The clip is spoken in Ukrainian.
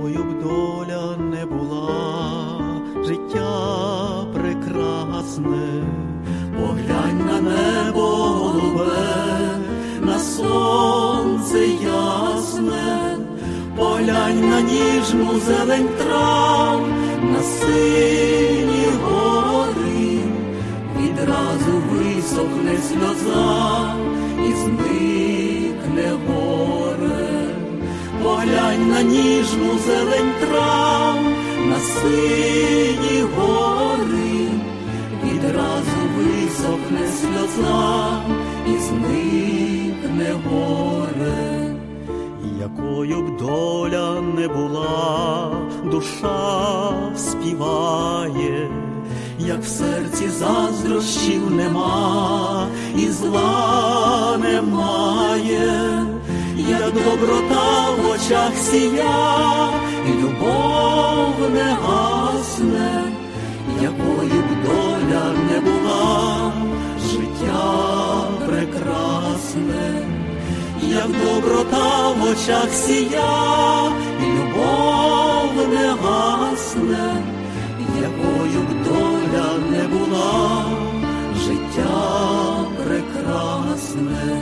якою б доля не була, життя прекрасне, поглянь на небо голубе, на сонце ясне, поглянь на ніжну зелень трав, на сині гори, відразу висохне сльоза і Поглянь на ніжну зелень трав, на сині гори, відразу висохне сльоза і зникне горе. Якою б доля не була, душа співає, як в серці заздрощів нема, і зла немає, як доброта очах сія, і любов не гасне, якою б доля не була, життя прекрасне як доброта в очах сія, і любов не гасне, якою б доля не була, життя прекрасне.